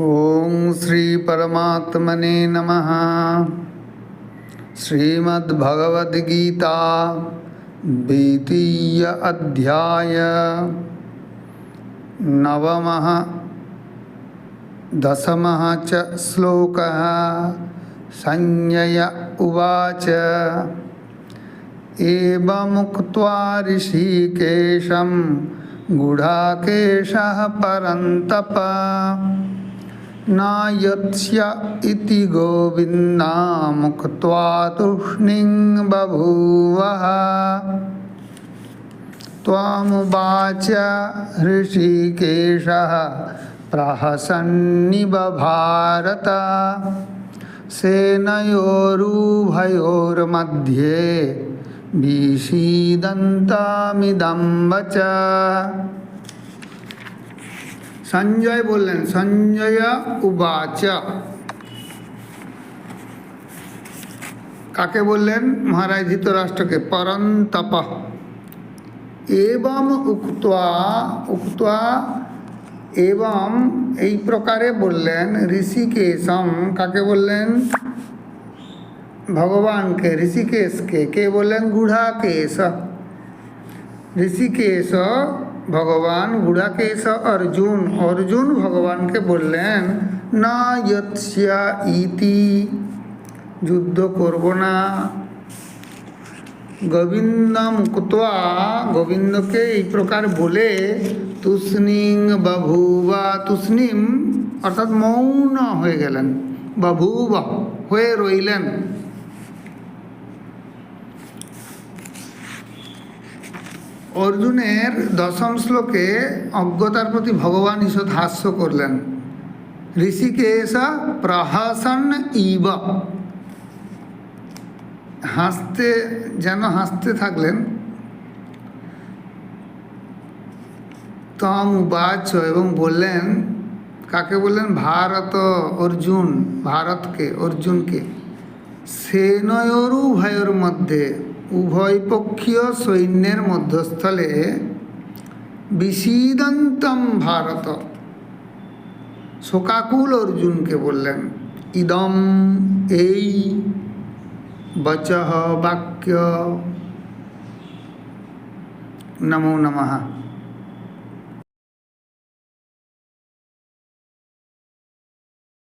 ॐ श्रीपरमात्मने नमः। श्रीमद्भगवद्गीता द्वितीय अध्याय। नवमः दशमः च श्लोकः। संज्ञय उवाच। एवमुक्त्वा ऋषिकेशं गूढाकेशः परन्तप। नायत्स्य इति गोविन्दामुक्त्वा तूष्णीं बभूवः त्वामुवाच हृषिकेशः प्रहसन्निब भारत सेनयोरुभयोर्मध्ये विषीदन्तामिदं वच। সঞ্জয় বললেন, সঞ্জয় উবাচ। কাকে বললেন? মহারাজ ধৃতরাষ্ট্রকে, পরন্তপ। এবং উক্তা উক্তা এবং এই প্রকারে বললেন, ঋষিকেশম কাকে বললেন? ভগবানকে, ঋষিকেশকে। কে বললেন? গুঢ়াকেশ। ঋষিকেশ ভগবান গুঢ়াকেশ অর্জুন অর্জুন ভগবানকে বললেন, না ইয়ৎস্যা ইতি, যুদ্ধ করব না। গোবিন্দম কুতোয়া গোবিন্দকে এই প্রকার বলে, তুষ্ণিং বাভুবা, তুষ্ণিম, অর্থাৎ মৌন হয়ে গেলেন, বাভুবা হয়ে রইলেন। অর্জুনের দশম শ্লোকে অজ্ঞতার প্রতি ভগবান ঈষৎ হাস্য করলেন। ঋষিকেশ প্রহাসন ইব। হাসতে, যেন হাসতে থাকলেন। তম উবাচ এবং বললেন, কাকে বললেন? ভারত অর্জুন, ভারতকে, অর্জুনকে। সেনয়রু ভয়ের মধ্যে উভয়পক্ষীয় সৈন্যের মধ্যস্থলে বিষিদন্তম ভারত। শোকাকুল অর্জুনকে বললেন ইদম এই বচহ বাক্য নমো নমঃ।